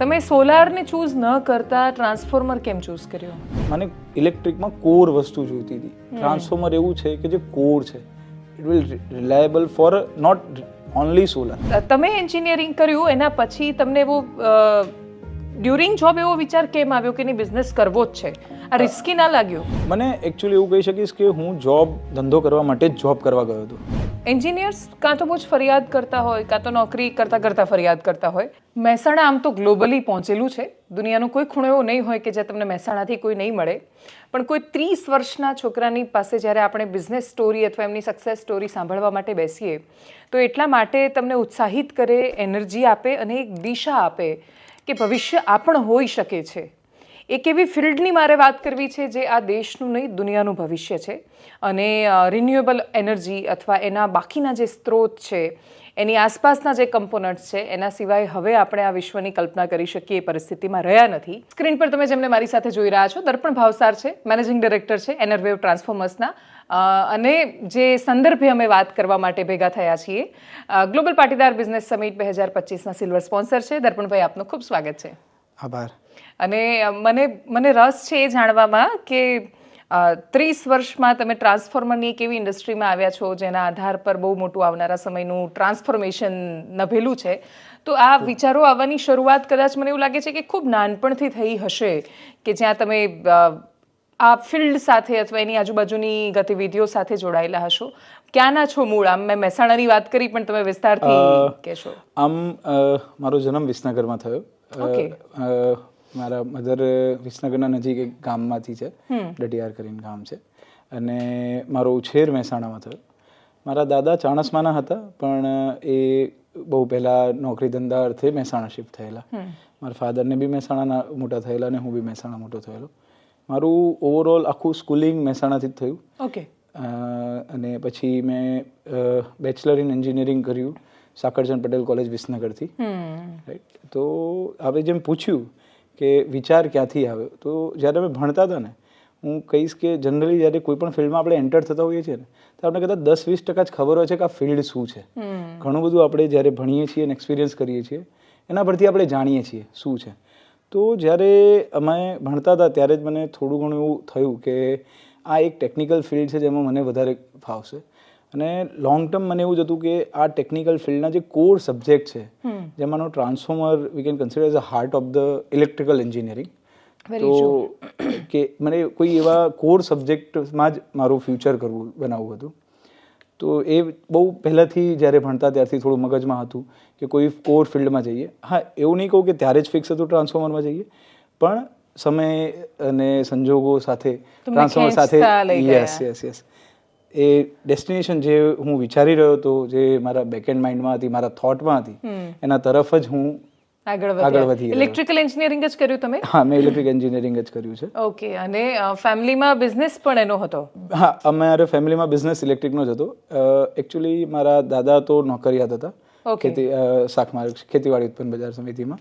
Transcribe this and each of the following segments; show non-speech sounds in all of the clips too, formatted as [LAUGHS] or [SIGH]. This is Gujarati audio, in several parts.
તમે સોલારને ચૂઝ ન કરતા ટ્રાન્સફોર્મર કેમ ચૂઝ કર્યો? મને ઇલેક્ટ્રિકમાં કોર વસ્તુ જોઈતી હતી. ટ્રાન્સફોર્મર એવું છે કે જે કોર છે. It will reliable for not only solar તમે એન્જિનિયરિંગ કર્યું એના પછી તમને એવો ડ્યુરિંગ જોબ એવો વિચાર કેમ આવ્યો કે નહીં બિઝનેસ કરવો જ છે? આ રિસ્કી ના લાગ્યો. મને એકચ્યુઅલી એવું કહી શકીશ કે હું જોબ ધંધો કરવા માટે જ જોબ કરવા ગયો હતો. એન્જિનિયર્સ કાં તો બહુ જ ફરિયાદ કરતા હોય કાં તો નોકરી કરતા કરતા ફરિયાદ કરતા હોય. મહેસાણા આમ તો ગ્લોબલી પહોંચેલું છે. દુનિયાનો કોઈ ખૂણો એવો નહીં હોય કે જ્યાં તમને મહેસાણાથી કોઈ નહીં મળે. પણ કોઈ ત્રીસ વર્ષના છોકરાની પાસે જ્યારે આપણે બિઝનેસ સ્ટોરી અથવા એમની સક્સેસ સ્ટોરી સાંભળવા માટે બેસીએ તો એટલા માટે તમને ઉત્સાહિત કરે એનર્જી આપે અને એક દિશા આપે કે ભવિષ્ય આ પણ હોઈ શકે છે. એક એવી ફિલ્ડની મારે વાત કરવી છે જે આ દેશનું નહીં, દુનિયાનું ભવિષ્ય છે. અને રિન્યુએબલ એનર્જી અથવા એના બાકીના જે સ્ત્રોત છે, એની આસપાસના જે કમ્પોનન્ટ્સ છે, એના સિવાય હવે આપણે આ વિશ્વની કલ્પના કરી શકીએ એ પરિસ્થિતિમાં રહ્યા નથી. સ્ક્રીન પર તમે જેમને મારી સાથે જોઈ રહ્યા છો, દર્પણ ભાવસાર છે મેનેજિંગ ડિરેક્ટર છે એનરવેવ ટ્રાન્સફોર્મર્સના અને જે સંદર્ભે અમે વાત કરવા માટે ભેગા થયા છીએ ગ્લોબલ પાટીદાર બિઝનેસ સમિટ બે હજાર પચીસના સિલ્વર સ્પોન્સર છે. દર્પણભાઈ આપનું ખૂબ સ્વાગત છે. આભાર. અને મને મને રસ છે એ જાણવામાં કે ત્રીસ વર્ષમાં તમે ટ્રાન્સફોર્મરની એક એવી ઇન્ડસ્ટ્રીમાં આવ્યા છો જેના આધાર પર બહુ મોટું આવનારા સમયનું ટ્રાન્સફોર્મેશન નભેલું છે. તો આ વિચારો આવવાની શરૂઆત કદાચ મને એવું લાગે છે કે ખૂબ નાનપણથી થઈ હશે કે જ્યાં તમે આ ફિલ્ડ સાથે અથવા એની આજુબાજુની ગતિવિધિઓ સાથે જોડાયેલા હશો. ક્યાંના છો મૂળ? આમ મેં મહેસાણાની વાત કરી પણ તમે વિસ્તારથી કહેશો. આમ મારો જન્મ વિસનગરમાં થયો. મારા મધર વિસનગરના નજીક એક ગામમાંથી છે. ડઢિયાર કરીને ગામ છે. અને મારો ઉછેર મહેસાણામાં થયો. મારા દાદા ચાણસમાના હતા પણ એ બહુ પહેલાં નોકરી ધંધા અર્થે મહેસાણા શિફ્ટ થયેલા. મારા ફાધરને બી મહેસાણાના મોટા થયેલા અને હું બી મહેસાણા મોટો થયેલો. મારું ઓવરઓલ આખું સ્કૂલિંગ મહેસાણાથી જ થયું. ઓકે અને પછી મેં બેચલર ઇન એન્જિનિયરિંગ કર્યું સાકરચંદ પટેલ કોલેજ વિસનગરથી. રાઈટ તો હવે જેમ પૂછ્યું કે વિચાર ક્યાંથી આવ્યો તો જ્યારે અમે ભણતા હતા ને હું કહીશ કે જનરલી જ્યારે કોઈ પણ ફિલ્ડમાં આપણે એન્ટર થતા હોઈએ છીએ ને તો આપણે કદાચ દસ વીસ ટકા જ ખબર હોય છે કે આ ફિલ્ડ શું છે. ઘણું બધું આપણે જ્યારે ભણીએ છીએ અને એક્સપિરિયન્સ કરીએ છીએ એના પરથી આપણે જાણીએ છીએ શું છે. તો જ્યારે અમે ભણતા હતા ત્યારે જ મને થોડું ઘણું એવું થયું કે આ એક ટેકનિકલ ફિલ્ડ છે જેમાં મને વધારે ફાવશે. અને લોંગ ટર્મ મને એવું જ હતું કે આ ટેકનિકલ ફિલ્ડના જે કોર સબ્જેક્ટ છે જેમાંનો transformer we can consider as a heart of the electrical engineering તો કે મને કોઈ એવા કોર સબ્જેક્ટમાં જ મારું ફ્યુચર કરવું બનાવવું હતું. તો એ બહુ પહેલાંથી જ્યારે ભણતા ત્યારથી થોડું મગજમાં હતું કે કોઈ કોર ફિલ્ડમાં જઈએ. હા એવું નહીં કહું કે ત્યારે જ ફિક્સ હતું ટ્રાન્સફોર્મરમાં જઈએ. પણ સમય અને સંજોગો સાથે ટ્રાન્સફોર્મર સાથે. યસ યસ યસ એ ડેસ્ટિનેશન જે હું વિચારી રહ્યો હતો જે મારા બેકએન્ડ માઇન્ડમાં હતી મારા થોટમાં હતી એના તરફ જ હું આગળ આગળ વધ્યા વધી ઇલેક્ટ્રિકલ એન્જિનિયરિંગ જ કર્યું તમે? હા મેં ઇલેક્ટ્રિક એન્જિનિયરિંગ જ કર્યું છે. ઓકે અને ફેમિલીમાં બિઝનેસ પણ એનો હતો? હા અમારે ફેમિલીમાં બિઝનેસ ઇલેક્ટ્રિકનો જ હતો. એકચ્યુઅલી મારા દાદા તો નોકરિયાત હતા. ખેતી અ, ખેતીવાડી ઉત્પન્ન બજાર સમિતિમાં.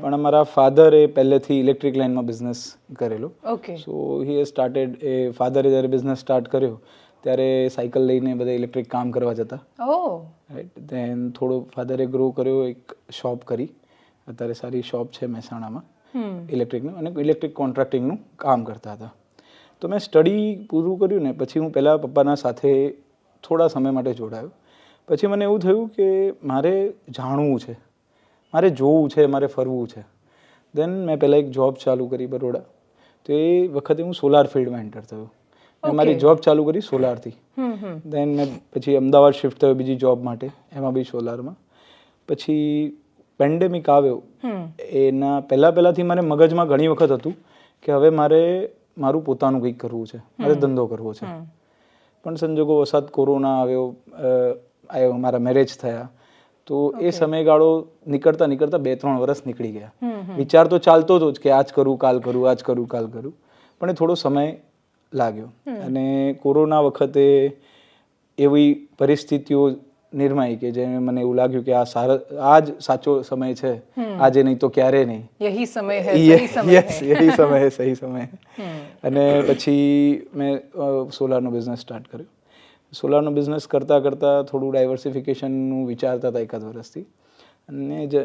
પણ અમારા ફાધરે પહેલેથી ઇલેક્ટ્રિક લાઇનમાં બિઝનેસ કરેલો. Okay so he has started એ ફાધરે જ્યારે બિઝનેસ સ્ટાર્ટ કર્યો ત્યારે સાયકલ લઈને બધા ઇલેક્ટ્રિક કામ કરવા જતા. રાઈટ ધેન થોડો ફાધરે ગ્રો કર્યો એક શોપ કરી. અત્યારે સારી શોપ છે મહેસાણામાં. ઇલેક્ટ્રિકનું અને ઇલેક્ટ્રિક કોન્ટ્રાક્ટિંગનું કામ કરતા હતા. તો મેં સ્ટડી પૂરું કર્યું ને પછી હું પહેલાં પપ્પાના સાથે થોડા સમય માટે જોડાયો. પછી મને એવું થયું કે મારે જાણવું છે. મારે જોવું છે મારે ફરવું છે. દેન મેં પહેલાં એક જોબ ચાલુ કરી બરોડા. તો એ વખતે હું સોલાર ફિલ્ડમાં એન્ટર થયો. મેં મારી જોબ ચાલુ કરી સોલારથી દેન મેં પછી અમદાવાદ શિફ્ટ થયો બીજી જોબ માટે એમાં બી સોલારમાં પછી પેન્ડેમિક આવ્યો એના પહેલાં પહેલાંથી મને મગજમાં ઘણી વખત હતું કે હવે મારે મારું પોતાનું કંઈક કરવું છે મારે ધંધો કરવો છે. પણ સંજોગો વસાત કોરોના આવ્યો આવ્યો મારા મેરેજ થયા તો એ સમયગાળો નીકળતા નીકળતા બે ત્રણ વર્ષ નીકળી ગયા. વિચાર તો ચાલતો હતો જ કે આજ કરું કાલ કરું આજ કરું કાલ કરું પણ એ થોડો સમય લાગ્યો. અને કોરોના વખતે એવી પરિસ્થિતિઓ નિર્માઈ કે જે મને એવું લાગ્યું કે આ સારા આ જ સાચો સમય છે આજે નહીં તો ક્યારે નહીં. યહી સમય હે સહી સમય યસ યહી સમય હે સહી સમય [LAUGHS] અને પછી મેં સોલારનો બિઝનેસ સ્ટાર્ટ કર્યો. સોલારનો બિઝનેસ કરતાં કરતાં થોડું ડાયવર્સિફિકેશનનું વિચારતા હતા એકાદ વર્ષથી અને જે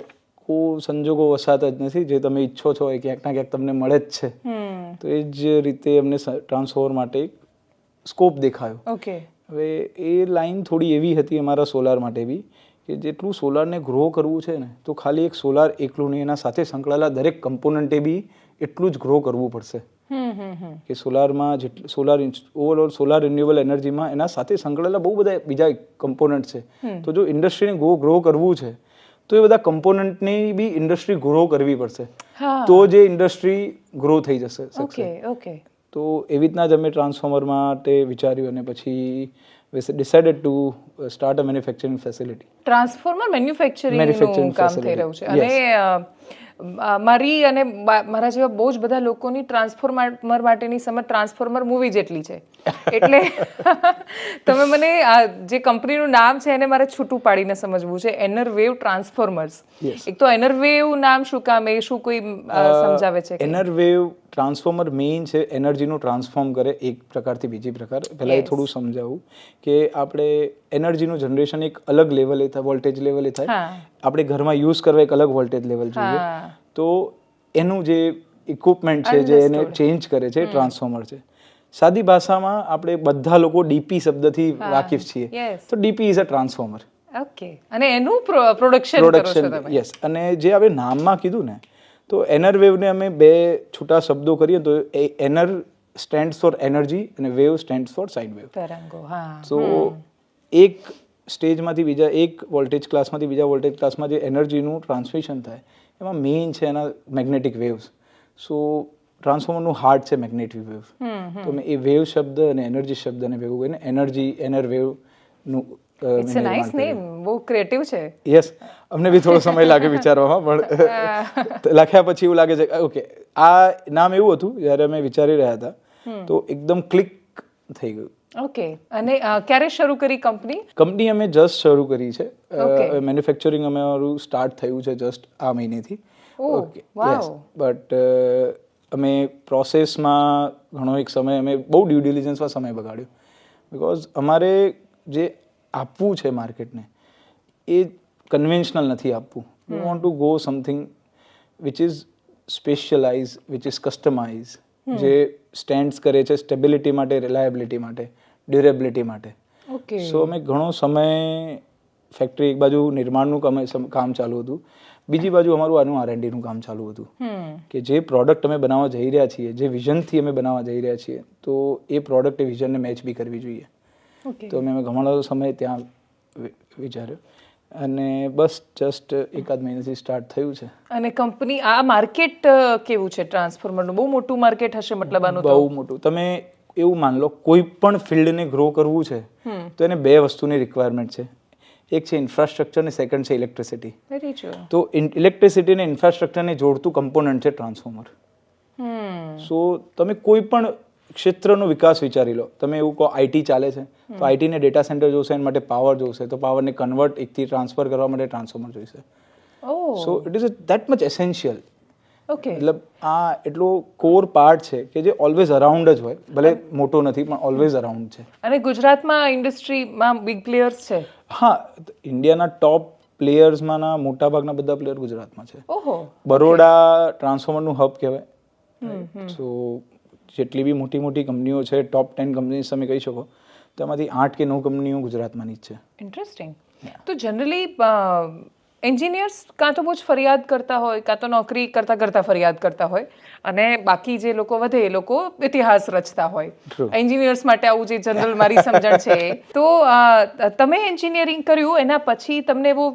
કો સંજોગો વસાત જ નથી જે તમે ઈચ્છો છો એ ક્યાંક ના ક્યાંક તમને મળે જ છે. તો એ જ રીતે અમને ટ્રાન્સફોર માટે સ્કોપ દેખાયો. ઓકે હવે એ લાઈન થોડી એવી હતી અમારા સોલાર માટે બી કે જેટલું સોલારને ગ્રો કરવું છે ને તો ખાલી એક સોલાર એકલું નહીં એના સાથે સંકળાયેલા દરેક કમ્પોનન્ટે બી એટલું જ ગ્રો કરવું પડશે. કે સોલારમાં જેટલું સોલાર ઓવરઓલ સોલાર રિન્યુએબલ એનર્જીમાં એના સાથે સંકળાયેલા બહુ બધા બીજા કમ્પોનન્ટ છે. તો જો ઇન્ડસ્ટ્રીને ગ્રો ગ્રો કરવું છે તો એ બધા કમ્પોનન્ટની બી ઇન્ડસ્ટ્રી ગ્રો કરવી પડશે. તો જે ઇન્ડસ્ટ્રી ગ્રો થઈ જશે ઓકે ઓકે તો એવી રીતના જ અમે ટ્રાન્સફોર્મર માટે વિચાર્યું અને પછી decided to start a manufacturing facility transformer manufacturing Manufacturing કામ થઈ રહ્યું છે. અને મારી અને મારા જેવા બહુ જ બધા લોકોની ટ્રાન્સફોર્મર માટેની સમજ ટ્રાન્સફોર્મર મૂવી જેટલી છે. એટલે તમે મને આ જે કંપનીનું નામ છે એને મારે છૂટું પાડીને સમજવું છે. એનરવેવ ટ્રાન્સફોર્મર્સ એક તો એનરવેવ નામ શું કામ એ શું કોઈ સમજાવે છે એનરવેવ ટ્રાન્સફોર્મર મેઇન છે એનર્જીનું ટ્રાન્સફોર્મ કરે એક પ્રકારથી બીજી પ્રકાર. પહેલાં એ થોડું સમજાવું કે આપણે એનર્જીનું જનરેશન એક અલગ લેવલે થાય વોલ્ટેજ લેવલે થાય. આપણે ઘરમાં યુઝ કરવા એક અલગ વોલ્ટેજ લેવલ જોઈએ. તો એનું જે ઇક્વિપમેન્ટ છે જે એને ચેન્જ કરે છે ટ્રાન્સફોર્મર છે. સાદી ભાષામાં આપણે બધા લોકો ડીપી શબ્દથી વાકેફ છીએ. તો DP is a transformer okay અને એનું પ્રોડક્શન પ્રોડક્શન યસ અને જે આપણે નામમાં કીધું ને તો એનર વેવને અમે બે છૂટા શબ્દો કરીએ તો એ એનર સ્ટેન્ડ્સ ફોર એનર્જી અને wave stands for sine wave તરંગો હા. સો એક સ્ટેજમાંથી બીજા એક વોલ્ટેજ ક્લાસમાંથી બીજા વોલ્ટેજ ક્લાસમાં જે એનર્જીનું ટ્રાન્સમિશન થાય એમાં મેઇન છે એના મેગ્નેટિક વેવ્સ સો ટ્રાન્સફોર્મરનું હાર્ટ છે મેગ્નેટિક વેવ. તો મેં એ વેવ શબ્દ અને એનર્જી શબ્દને ભેગું કરીને એનર્જી એનર વેવનું ઇટ્સ અ નાઇસ નેમ બહુ ક્રિએટિવ છે. યસ અમને બી થોડો સમય લાગે વિચારવામાં પણ [LAUGHS] લખ્યા પછી એવું લાગે છે ઓકે આ નામ એવું હતું જ્યારે અમે વિચારી રહ્યા હતા. તો એકદમ ક્લિક થઈ ગયું. ઓકે અને ક્યારે શરૂ કરી કંપની કંપની અમે જસ્ટ શરૂ કરી છે. મેન્યુફેક્ચરિંગ અમારું સ્ટાર્ટ થયું છે જસ્ટ આ મહિનેથી. Oh, okay wow. બટ અમે પ્રોસેસમાં ઘણો એક સમય અમે બહુ ડ્યુ ડિલિજન્સમાં સમય બગાડ્યો. બિકોઝ અમારે જે આપવું છે માર્કેટને એ કન્વેન્શનલ નથી આપવું. We want to go something which is specialize which is customize જે સ્ટેન્ડ્સ કરે છે સ્ટેબિલિટી માટે રિલાયબિલિટી માટે ડ્યુરેબિલિટી માટે. ઓકે સો અમે ઘણો સમય ફેક્ટરી એક બાજુ નિર્માણનું કામ ચાલુ હતું. બીજી બાજુ અમારું આનું આરએનડીનું કામ ચાલુ હતું. કે જે પ્રોડક્ટ અમે બનાવવા જઈ રહ્યા છીએ જે વિઝનથી અમે બનાવવા જઈ રહ્યા છીએ તો એ પ્રોડક્ટ એ વિઝનને મેચ બી કરવી જોઈએ. તો અમે ઘણો સમય ત્યાં વિચાર્યો. અને બસ જસ્ટ એકાદ મહિનાથી સ્ટાર્ટ થયું છે. અને કંપની આ માર્કેટ કેવું છે? ટ્રાન્સફોર્મરનું બહુ મોટું માર્કેટ હશે મતલબ આનું બહુ મોટું. તમે એવું માન લો કોઈ પણ ફિલ્ડને ગ્રો કરવું છે તો એને બે વસ્તુની રિક્વાયરમેન્ટ છે. એક છે ઇન્ફ્રાસ્ટ્રક્ચર ને સેકન્ડ છે ઇલેક્ટ્રિસિટી વેરી ટ્રુ તો ઇલેક્ટ્રિસિટી ને ઇન્ફ્રાસ્ટ્રક્ચરને જોડતું કમ્પોનન્ટ છે ટ્રાન્સફોર્મર સો તમે કોઈ પણ ક્ષેત્રનો વિકાસ વિચારી લો. તમે એવું કહો આઈટી ચાલે છે તો આઈટીને ડેટા સેન્ટર જોશે એના માટે પાવર જોશે તો પાવરને કન્વર્ટ એકથી ટ્રાન્સફર કરવા માટે ટ્રાન્સફોર્મર જોઈશે. So it is that much essential okay મતલબ આ એટલો કોર પાર્ટ છે કે જે ઓલવેઝ અરાઉન્ડ જ હોય. ભલે મોટો નથી પણ ઓલવેઝ અરાઉન્ડ છે. અને ગુજરાતમાં ઇન્ડસ્ટ્રીમાં બિગ પ્લેયર્સ છે? હા ઇન્ડિયાના ટોપ પ્લેયર્સમાંના મોટાભાગના બધા પ્લેયર ગુજરાતમાં છે. ઓહો. બરોડા ટ્રાન્સફોર્મરનું હબ કહેવાય. સો જેટલી બી મોટી મોટી કંપનીઓ છે ટોપ ટેન કંપનીઝ તમે કહી શકો તેમાંથી આઠ કે નવ કંપનીઓ ગુજરાતમાંની જ છે. ઇન્ટરેસ્ટિંગ તો જનરલી એન્જિનિયર્સ કાં તો બહુ જ ફરિયાદ કરતા હોય કાં તો નોકરી કરતાં કરતાં ફરિયાદ કરતા હોય અને બાકી જે લોકો વધે એ લોકો ઇતિહાસ રચતા હોય. એન્જિનિયર્સ માટે આવું જે જનરલ મારી સમજણ છે. [LAUGHS] તો તમે એન્જિનિયરિંગ કર્યું એના પછી તમને એવો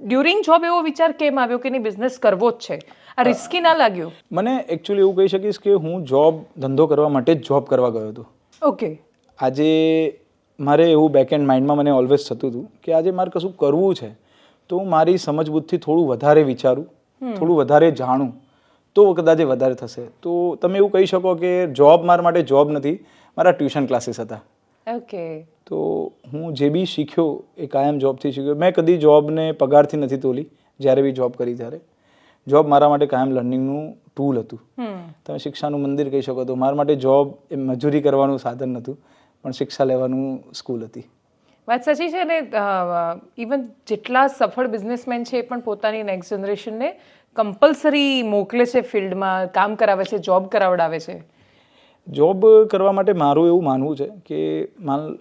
ડ્યુરિંગ જોબ એવો વિચાર કેમ આવ્યો કે નહીં બિઝનેસ કરવો જ છે? આ રિસ્કી ના લાગ્યું? મને એકચ્યુઅલી એવું કહી શકીશ કે હું જોબ ધંધો કરવા માટે જ જોબ કરવા ગયો હતો. ઓકે આજે મારે એવું બેક એન્ડ માઇન્ડમાં મને ઓલવેઝ થતું હતું કે આજે મારે કશું કરવું છે. તો હું મારી સમજ થોડું વધારે વિચારું થોડું વધારે જાણું તો કદાચ વધારે થશે. તો તમે એવું કહી શકો કે જોબ મારા માટે જોબ નથી મારા ટ્યુશન ક્લાસીસ હતા. ઓકે. તો હું જે બી શીખ્યો એ કાયમ જોબથી શીખ્યો. મેં કદી જોબને પગારથી નથી તોલી જ્યારે બી જોબ કરી ત્યારે. જોબ મારા માટે કાયમ લર્નિંગનું ટૂલ હતું. તમે શિક્ષાનું મંદિર કહી શકો તો મારા માટે જોબ એ મજૂરી કરવાનું સાધન નહોતું પણ શિક્ષા લેવાનું સ્કૂલ હતી. વાત સાચી છે ને ઇવન જેટલા સફળ બિઝનેસમેન છે એ પણ પોતાની નેક્સ્ટ જનરેશનને કમ્પલસરી મોકલે છે ફિલ્ડમાં કામ કરાવે છે જોબ કરાવડાવે છે. જોબ કરવા માટે મારું એવું માનવું છે કે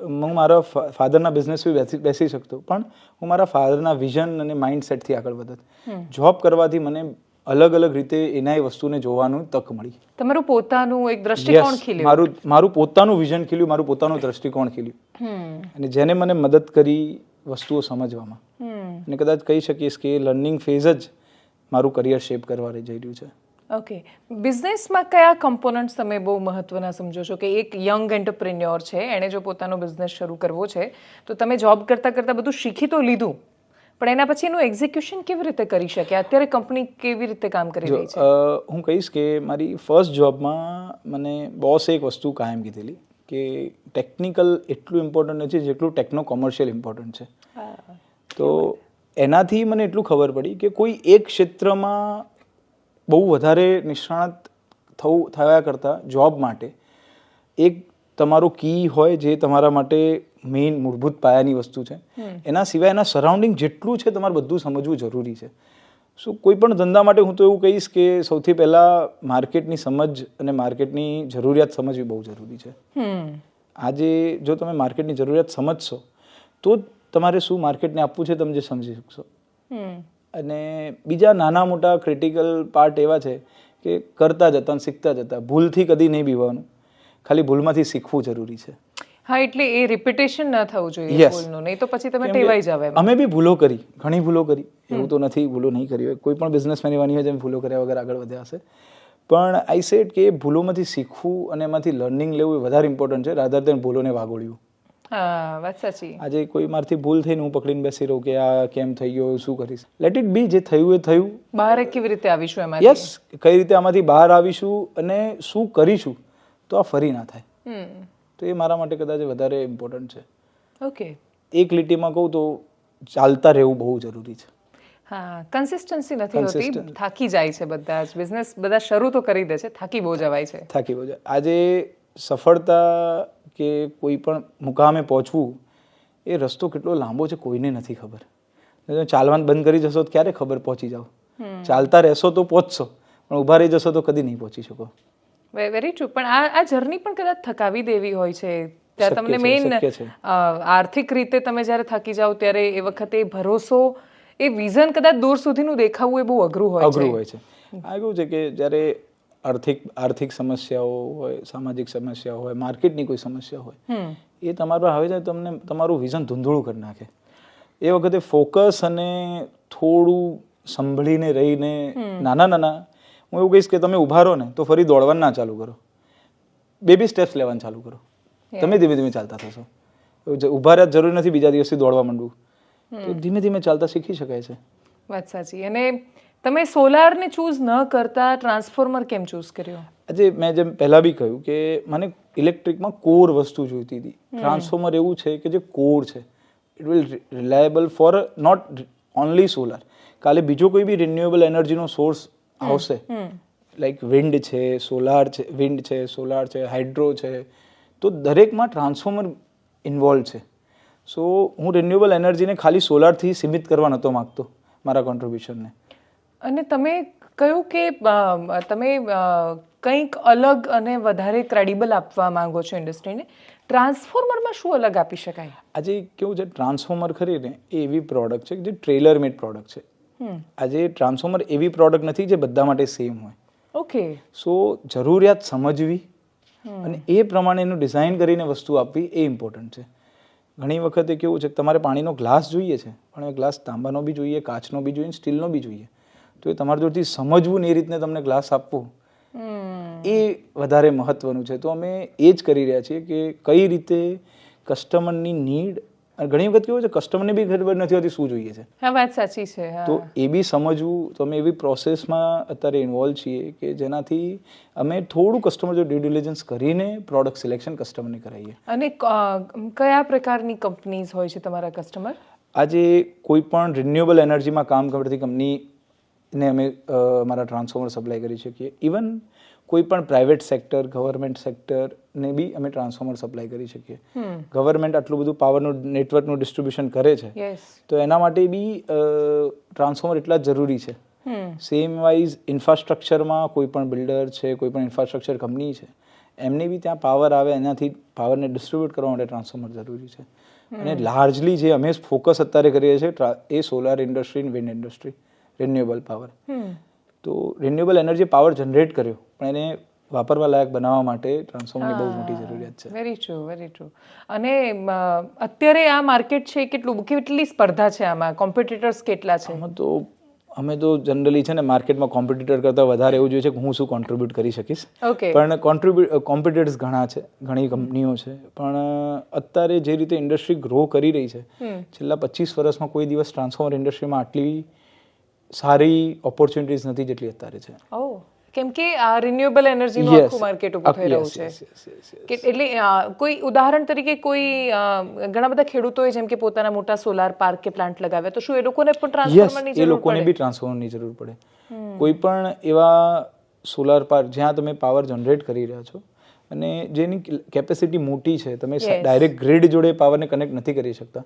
હું મારા ફાધરના બિઝનેસ બી બેસી શકતો પણ હું મારા ફાધરના વિઝન અને માઇન્ડ સેટથી આગળ વધત. જોબ કરવાથી મને અલગ અલગ રીતે એના એ વસ્તુને જોવાનું તક મળી. તમારું પોતાનું એક દ્રષ્ટિકોણ ખીલ્યું. મારું મારું પોતાનું વિઝન ખીલ્યું મારું પોતાનું દ્રષ્ટિકોણ ખીલ્યું. અને જેને મને મદદ કરી વસ્તુઓ સમજવામાં. અને કદાચ કહી શકીશ કે લર્નિંગ ફેઝ જ મારું કરિયર શેપ કરવા જઈ રહ્યું છે. ઓકે બિઝનેસમાં કયા કમ્પોનન્ટ્સ તમે બહુ મહત્વના સમજો છો? કે એક યંગ એન્ટરપ્રિન્યોર છે એણે જો પોતાનો બિઝનેસ શરૂ કરવો છે તો તમે જોબ કરતાં કરતાં બધું શીખી તો લીધું. પણ એના પછી એનું એક્ઝિક્યુશન કેવી રીતે કરી શકે? અત્યારે કંપની કેવી રીતે કામ કરી રહી છે? હું કહીશ કે મારી ફર્સ્ટ જોબમાં મને બોસે એક વસ્તુ કાયમ કીધેલી કે ટેકનિકલ એટલું ઇમ્પોર્ટન્ટ નથી જેટલું ટેકનો કોમર્શિયલ ઇમ્પોર્ટન્ટ છે. તો એનાથી મને એટલું ખબર પડી કે કોઈ એક ક્ષેત્રમાં બહુ વધારે નિષ્ણાત થવું થયા કરતાં જોબ માટે એક તમારો કી હોય જે તમારા માટે મેઇન મૂળભૂત પાયાની વસ્તુ છે. એના સિવાય એના સરાઉન્ડિંગ જેટલું છે તમારે બધું સમજવું જરૂરી છે. સો કોઈ પણ ધંધા માટે હું તો એવું કહીશ કે સૌથી પહેલાં માર્કેટની સમજ અને માર્કેટની જરૂરિયાત સમજવી બહુ જરૂરી છે. આજે જો તમે માર્કેટની જરૂરિયાત સમજશો તો જ તમારે શું માર્કેટને આપવું છે તમે જે સમજી શકશો. હમ. અને બીજા નાના મોટા ક્રિટિકલ પાર્ટ એવા છે કે કરતા જતા શીખતા જતા ભૂલથી કદી નહીં બીવાનું ખાલી ભૂલમાંથી શીખવું જરૂરી છે. હા એટલે એ રિપીટેશન ન થવું જોઈએ. ભૂલનું. નહીં તો પછી તમે ટેવાઈ જાવ અમે બી ભૂલો કરી ઘણી ભૂલો કરી. એવું તો નથી ભૂલો નહીં કરી હોય. કોઈ પણ બિઝનેસમેન એવાની હોય જેમ ભૂલો કર્યા વગર આગળ વધ્યા હશે. પણ આઈ સેડ કે ભૂલોમાંથી શીખવું અને એમાંથી લર્નિંગ લેવું એ વધારે ઇમ્પોર્ટન્ટ છે રાધર દેન ભૂલોને વાગોળ્યું. હા વાત સાચી. આજે કોઈ મારથી ભૂલ થઈને હું પકડીને બેસી રહું કે આ કેમ થઈ ગયો શું કરીશ? લેટ ઇટ બી જે થયું એ થયું. બહાર કેવી રીતે આવીશું એમાં યસ કઈ રીતે આમાંથી બહાર આવીશું અને શું કરીશું તો આ ફરી ના થાય. તો એ મારા માટે કદાચ વધારે ઇમ્પોર્ટન્ટ છે. ઓકે એક લીટીમાં કહું તો ચાલતા રહેવું બહુ જરૂરી છે. હા કન્સિસ્ટન્સી નથી હોતી. થાકી જાય છે બધા જ બિઝનેસ બધા શરૂ તો કરી દે છે થાકી બહુ જવાય છે. થાકી બહુ જાય. આજે સફળતા કે કોઈ પણ મુકામે પહોંચવું એ રસ્તો કેટલો લાંબો છે કોઈને નથી ખબર. ચાલવાનું બંધ કરી જશો તો ક્યારે ખબર પહોંચી જાઓ. ચાલતા રહેશો તો પહોંચશો પણ ઊભા રહી જશો તો કદી નહીં પહોંચી શકો. વેરી ટ્રુ પણ આ આ જર્ની પણ કદાચ થકાવી દેવી હોય છે. ત્યાં તમને મેઇન આર્થિક રીતે તમે જ્યારે થાકી જાઓ ત્યારે એ વખતે ભરોસો એ વિઝન કદાચ દૂર સુધીનું દેખાવું એ બહુ અઘરું હોય અઘરું છે. હોય છે. આ કેવું છે કે જ્યારે આર્થિક આર્થિક સમસ્યાઓ હોય સામાજિક સમસ્યાઓ હોય માર્કેટની કોઈ સમસ્યા હોય એ તમારું આવે છે તમને તમારું વિઝન ધૂંધળું કરી નાખે એ વખતે ફોકસ અને થોડું સંભળીને રહીને નાના નાના હું એવું કહીશ કે તમે ઊભા રહો ને તો ફરી દોડવાનું ના ચાલુ કરો. બેબી સ્ટેપ્સ લેવાનું ચાલુ કરો. તમે ધીમે ધીમે ચાલતા થશો. ઊભા રહ્યા જરૂરી નથી બીજા દિવસથી દોડવા માંડવું. તો ધીમે ધીમે ચાલતા શીખી શકાય છે. વાત સાચી. અને તમે સોલારને ચૂઝ ન કરતા ટ્રાન્સફોર્મર કેમ ચૂઝ કર્યો? આજે મેં જેમ પહેલા બી કહ્યું કે મને ઇલેક્ટ્રિકમાં કોર વસ્તુ જોઈતી હતી. ટ્રાન્સફોર્મર એવું છે કે જે કોર છે. It will reliable for not only solar કાલે બીજો કોઈ બી રિન્યુએબલ એનર્જીનો સોર્સ આવશે. લાઈક વિન્ડ છે સોલાર છે વિન્ડ છે સોલાર છે હાઇડ્રો છે. તો દરેકમાં ટ્રાન્સફોર્મર ઇન્વોલ્વ છે. સો હું રિન્યુએબલ એનર્જીને ખાલી સોલારથી સીમિત કરવા નહોતો માગતો મારા કોન્ટ્રીબ્યુશનને અને તમે કહ્યું કે તમે કંઈક અલગ અને વધારે ક્રેડિબલ આપવા માંગો છો ઇન્ડસ્ટ્રીને ટ્રાન્સફોર્મરમાં શું અલગ આપી શકાય? આજે કેવું છે ટ્રાન્સફોર્મર ખરી ને એ એવી પ્રોડક્ટ છે કે જે ટ્રેલર મેડ પ્રોડક્ટ છે. આજે ટ્રાન્સફોર્મર એવી પ્રોડક્ટ નથી જે બધા માટે સેમ હોય. ઓકે. સો જરૂરિયાત સમજવી અને એ પ્રમાણે એનું ડિઝાઇન કરીને વસ્તુ આપવી એ ઇમ્પોર્ટન્ટ છે. ઘણી વખતે કેવું છે કે તમારે પાણીનો ગ્લાસ જોઈએ છે પણ એ ગ્લાસ તાંબાનો બી જોઈએ કાચનો બી જોઈએ સ્ટીલનો બી જોઈએ. તો એ તમારા જોડથી સમજવું ને એ રીતને તમને ગ્લાસ આપવો એ વધારે મહત્વનું છે. તો અમે એ જ કરી રહ્યા છીએ કે કઈ રીતે કસ્ટમરની નીડ અને ઘણી વખત કેવું છે કસ્ટમરને બી ખબર નથી હોતી શું જોઈએ છે. હા વાત સાચી છે તો એ બી સમજવું તો અમે એવી પ્રોસેસમાં અત્યારે ઇન્વોલ્વ છીએ કે જેનાથી અમે થોડું કસ્ટમર જો ડ્યુ ડિલિજન્સ કરીને પ્રોડક્ટ સિલેક્શન કસ્ટમરને કરાવીએ અને કયા પ્રકારની કંપનીઝ હોય છે તમારા કસ્ટમર આજે કોઈ પણ રિન્યુએબલ એનર્જીમાં કામ કરતી કંપનીને અમે અમારા ટ્રાન્સફોર્મર સપ્લાય કરી શકીએ. ઇવન કોઈ પણ પ્રાઇવેટ સેક્ટર ગવર્મેન્ટ સેક્ટરને બી અમે ટ્રાન્સફોર્મર સપ્લાય કરી શકીએ. ગવર્મેન્ટ આટલું બધું પાવરનું નેટવર્કનું ડિસ્ટ્રીબ્યુશન કરે છે. તો એના માટે બી ટ્રાન્સફોર્મર એટલા જ જરૂરી છે. સેમ વાઇઝ ઇન્ફ્રાસ્ટ્રક્ચરમાં કોઈ પણ બિલ્ડર છે કોઈ પણ ઇન્ફ્રાસ્ટ્રક્ચર કંપની છે એમને બી ત્યાં પાવર આવે એનાથી પાવરને ડિસ્ટ્રીબ્યુટ કરવા માટે ટ્રાન્સફોર્મર જરૂરી છે. અને લાર્જલી જે અમે ફોકસ અત્યારે કરીએ છીએ એ solar industry wind industry renewable power તો રિન્યુએબલ એનર્જી પાવર જનરેટ કર્યો. પણ એને વાપરવા લાયક બનાવવા માટે ટ્રાન્સફોર્મરની બહુ મોટી જરૂરિયાત છે. વેરી ટ્રુ વેરી ટ્રુ અને અત્યારે આ માર્કેટ છે કેટલું કેટલી સ્પર્ધા છે આમાં? કોમ્પિટિટર્સ કેટલા છે? આમાં તો અમે તો જનરલી છે ને માર્કેટમાં કોમ્પિટિટર કરતાં વધારે એવું જોઈએ છે કે હું શું કોન્ટ્રીબ્યુટ કરી શકીશ. ઓકે પણ કોન્ટ્રીબ્યુટ કોમ્પિટિટર્સ ઘણા છે ઘણી કંપનીઓ છે. પણ અત્યારે જે રીતે ઇન્ડસ્ટ્રી ગ્રો કરી રહી છે છેલ્લા પચીસ વર્ષમાં કોઈ દિવસ ટ્રાન્સફોર્મર ઇન્ડસ્ટ્રીમાં આટલી સારી ઓપોર્ચ્યુનિટીઝ નથી જેટલી અત્યારે છે. કેમ કે આ રિન્યુએબલ એનર્જીનું. આખું માર્કેટ ઊભું થઈ રહ્યું છે. એટલે કોઈ ઉદાહરણ તરીકે કોઈ ઘણા બધા ખેડૂતોએ જેમ કે પોતાના મોટા સોલાર પાર્ક કે પ્લાન્ટ લગાવ્યા તો શું એ લોકોને પણ ટ્રાન્સફોર્મરની એ જરૂર લોકોને પડે? બી ટ્રાન્સફોર્મરની જરૂર પડે. કોઈ પણ એવા સોલાર પાર્ક જ્યાં તમે પાવર જનરેટ કરી રહ્યા છો અને જેની કેપેસિટી મોટી છે તમે ડાયરેક્ટ ગ્રીડ જોડે પાવરને કનેક્ટ નથી કરી શકતા.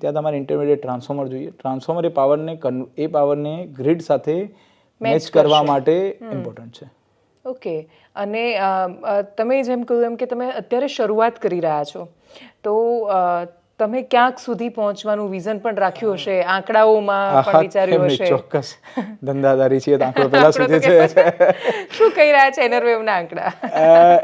ત્યાં તમારે ઇન્ટરમીડિયેટ ટ્રાન્સફોર્મર જોઈએ. ટ્રાન્સફોર્મર એ પાવરને એ પાવરને ગ્રીડ સાથે મેચ કરવા માટે ઇમ્પોર્ટન્ટ છે. ઓકે અને તમે જેમ કહ્યું એમ કે તમે અત્યારે શરૂઆત કરી રહ્યા છો. તો તમે ક્યાંક સુધી પહોંચવાનું વિઝન પણ રાખ્યું હશે? આંકડાઓમાં પણ વિચાર્યું હશે? ચોક્કસ ધંધાદારી છીએ આંકડો [LAUGHS] પહેલા સુધી છે. શું કહી રહ્યા છે એનરવેવના આંકડા?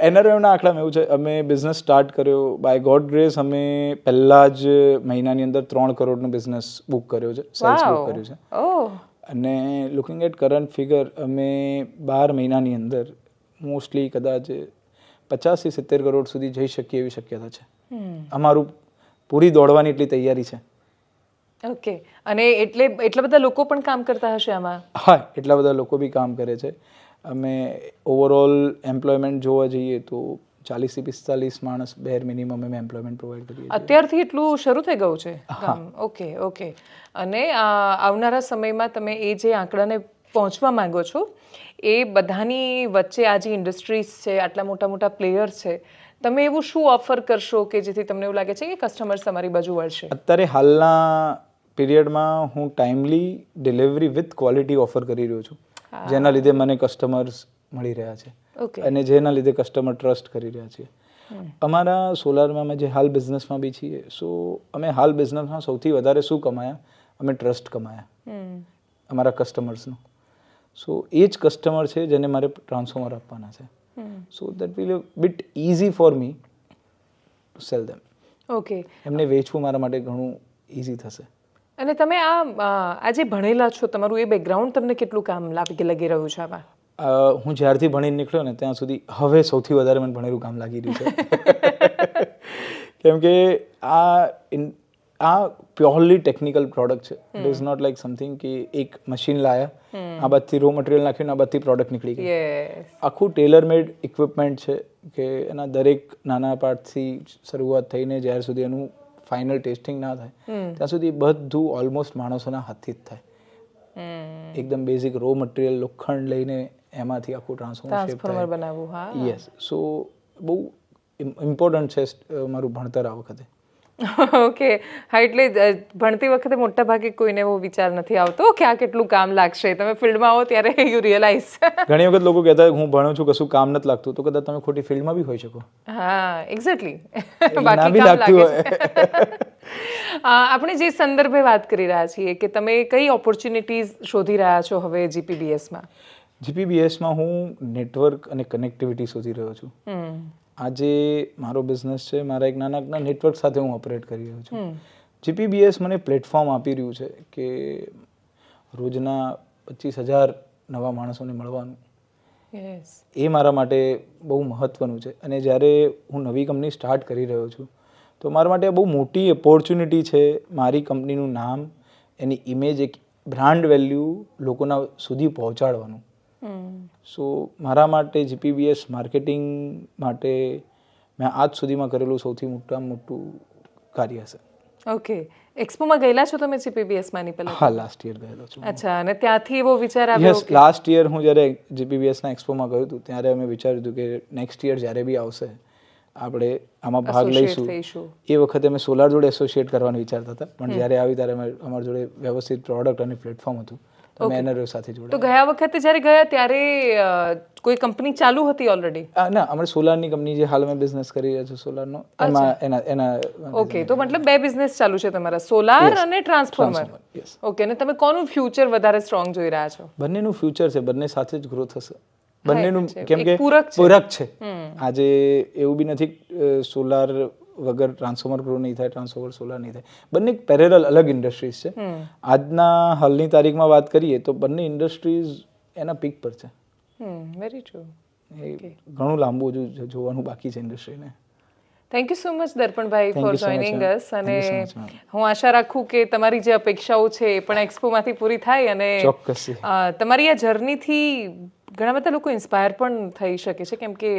એનઆરએમના આંકડામાં એવું છે અમે બિઝનેસ સ્ટાર્ટ કર્યો. બાય ગોડ ગ્રેસ અમે પહેલા જ મહિનાની અંદર ત્રણ કરોડનો બિઝનેસ બુક કર્યો છે સેલ્સ બુક કર્યું છે. ઓહ અને લુકિંગ એટ કરંટ ફિગર અમે બાર મહિનાની અંદર મોસ્ટલી કદાચ પચાસથી સિત્તેર કરોડ સુધી જઈ શકીએ એવી શક્યતા છે. અમારું પૂરી દોડવાની એટલી તૈયારી છે. ઓકે અને એટલે એટલા બધા લોકો પણ કામ કરતા હશે આમાં? હા એટલા બધા લોકો બી કામ કરે છે. અમે ઓવરઓલ એમ્પ્લોયમેન્ટ જોવા જઈએ તો ચાલીસથી પિસ્તાલીસ માણસ બેર મિનિમમ અમે એમ્પ્લોયમેન્ટ પ્રોવાઈડ કરીએ અત્યારથી એટલું શરૂ થઈ ગયું છે? ઓકે ઓકે અને આવનારા સમયમાં તમે એ જે આંકડાને પહોંચવા માંગો છો એ બધાની વચ્ચે આ જે ઇન્ડસ્ટ્રીઝ છે આટલા મોટા મોટા પ્લેયર્સ છે તમે એવું શું ઓફર કરશો કે જેથી તમને એવું લાગે છે કે કસ્ટમર્સ તમારી બાજુ વળશે? અત્યારે હાલના પીરિયડમાં હું timely delivery with quality offer કરી રહ્યો છું. જેના લીધે મને કસ્ટમર્સ મળી રહ્યા છે. ઓકે અને જેના લીધે કસ્ટમર ટ્રસ્ટ કરી રહ્યા છે અમારા સોલારમાં અમે જે હાલ બિઝનેસમાં બી છીએ સો અમે હાલ બિઝનેસમાં સૌથી વધારે શું કમાયા? અમે ટ્રસ્ટ કમાયા. અમારા કસ્ટમર્સનો સો એ જ કસ્ટમર છે જેને મારે ટ્રાન્સફોર્મર આપવાના છે. So that will bit easy for me to sell them okay એમને વેચવું મારા માટે ઘણું ઇઝી થશે. અને તમે આ આ આ ભણેલા છો તમારું એ બેકગ્રાઉન્ડ તમને કેટલું કામ લાગી લગી રહ્યું છે આમાં? હું જ્યારથી ભણીને નીકળ્યો ને ત્યાં સુધી હવે સૌથી વધારે મને ભણેલું કામ લાગી રહ્યું છે. [LAUGHS] કેમ કે આ આ પ્યોરલી ટેકનિકલ પ્રોડક્ટ છે. It is not like something કે એક મશીન લાયા આ બધી રો મટીરિયલ નાખ્યું આ બધી પ્રોડક્ટ નીકળી ગઈ. આખું ટેલર મેડ ઇક્વિપમેન્ટ છે કે એના દરેક નાના પાર્ટથી શરૂઆત થઈને જ્યાર સુધી એનું ફાઇનલ ટેસ્ટિંગ ના થાય ત્યાં સુધી બધું ઓલમોસ્ટ માણસોના હાથથી જ થાય. એકદમ બેઝિક રો મટીરિયલ લોખંડ લઈને એમાંથી આખું ટ્રાન્સફોર્મર બનાવવું યસ સો બહુ ઇમ્પોર્ટન્ટ છે મારું ભણતર આ વખતે. [LAUGHS] ઓકે. હા એટલે ભણતી વખતે મોટા ભાગે કોઈને એવો વિચાર નથી આવતો કે આ કેટલું કામ લાગશે. તમે ફિલ્ડમાં આવો ત્યારે [LAUGHS] યુ રિયલાઇઝ [LAUGHS] ઘણી વખત લોકો કહેતા હું ભણું છું કશું કામ નથી લાગતું. તો કદાચ તમે ખોટી ફિલ્ડમાં બી હોઈ શકો. હા એક્ઝેક્ટલી બાકી કામ લાગે આપણે જે સંદર્ભે વાત કરી રહ્યા છીએ કે તમે કઈ ઓપોર્ચ્યુનિટીઝ શોધી રહ્યા છો હવે જીપીબીએસમાં જીપીબીએસમાં હું નેટવર્ક અને કનેક્ટિવિટી શોધી રહ્યો છું. આજે મારો બિઝનેસ છે મારા એક નાના નેટવર્ક સાથે હું ઓપરેટ કરી રહ્યો છું. જીપીબીએસ મને પ્લેટફોર્મ આપી રહ્યું છે કે રોજના પચીસ હજાર નવા માણસોને મળવાનું. એ મારા માટે બહુ મહત્ત્વનું છે. અને જ્યારે હું નવી કંપની સ્ટાર્ટ કરી રહ્યો છું તો મારા માટે બહુ મોટી ઓપોર્ચ્યુનિટી છે મારી કંપનીનું નામ એની ઇમેજ એક બ્રાન્ડ વેલ્યુ લોકોના સુધી પહોંચાડવાનું. સો મારા માટે જીપીબીએસ માર્કેટિંગ માટે મેં આજ સુધીમાં કરેલું સૌથી મોટામાં મોટું કાર્ય છે. ઓકે. એક્સપોમાં ગયેલા છો તમે જીપીબીએસ માની પહેલા? હા લાસ્ટ યર ગયેલો છું. અચ્છા અને ત્યાંથી એવો વિચાર આવ્યો યસ લાસ્ટ યર હું જ્યારે જીપીબીએસના એક્સપોમાં ગયો હતું ત્યારે અમે વિચાર્યું હતું કે નેક્સ્ટ યર જ્યારે બી આવશે આપણે આમાં ભાગ લઈશું. એ વખતે અમે સોલાર જોડે એસોસિએટ કરવાનું વિચારતા હતા પણ જ્યારે આવી ત્યારે અમે અમારા જોડે વ્યવસ્થિત પ્રોડક્ટ અને પ્લેટફોર્મ હતું. એનઆરઓ સાથે જોડે તો ગયા વખતે જ્યારે ગયા ત્યારે કોઈ કંપની ચાલુ હતી ઓલરેડી ના અમારે સોલારની કંપની જે હાલ મેં બિઝનેસ કરી રહ્યા છીએ સોલારનો એમાં એના એના ઓકે તો મતલબ બે બિઝનેસ ચાલુ છે તમારા સોલાર અને ટ્રાન્સફોર્મર ઓકે અને તમે કોનું ફ્યુચર વધારે સ્ટ્રોંગ જોઈ રહ્યા છો? બંનેનું ફ્યુચર છે બંને સાથે જ ગ્રો થશે બંનેનું કેમ કે પૂરક છે. પૂરક છે. આજે એવું બી નથી સોલાર વગર ટ્રાન્સફોર્મર ગ્રો નહીં થાય ટ્રાન્સફોર્મર સોલાર નહીં થાય. બંને પેરેરલ અલગ ઇન્ડસ્ટ્રીઝ છે. આજના હાલની તારીખમાં વાત કરીએ તો બંને ઇન્ડસ્ટ્રીઝ એના પીક પર છે. વેરી ટ્રુ એ ઘણું લાંબુ હજુ જોવાનું બાકી છે ઇન્ડસ્ટ્રીને thank you so much Darpanbhai for joining us અને. હું આશા રાખું કે તમારી જે અપેક્ષાઓ છે એ પણ એક્સપોમાંથી પૂરી થાય અને તમારી આ જર્નીથી ઘણા બધા લોકો ઇન્સ્પાયર પણ થઈ શકે છે. કેમ કે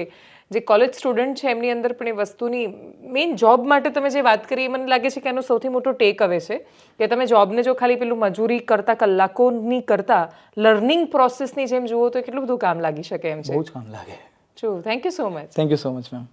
જે કોલેજ સ્ટુડન્ટ છે એમની અંદર પણ એ વસ્તુની મેઇન જોબ માટે તમે જે વાત કરી એ મને લાગે છે કે એનો સૌથી મોટો ટેક હવે છે કે તમે જોબને જો ખાલી પેલું મજૂરી કરતા કલાકોની કરતા લર્નિંગ પ્રોસેસની જેમ જુઓ તો કેટલું બધું કામ લાગી શકે એમ છે. બહુ કામ લાગે. જો thank you so much thank you so much ma'am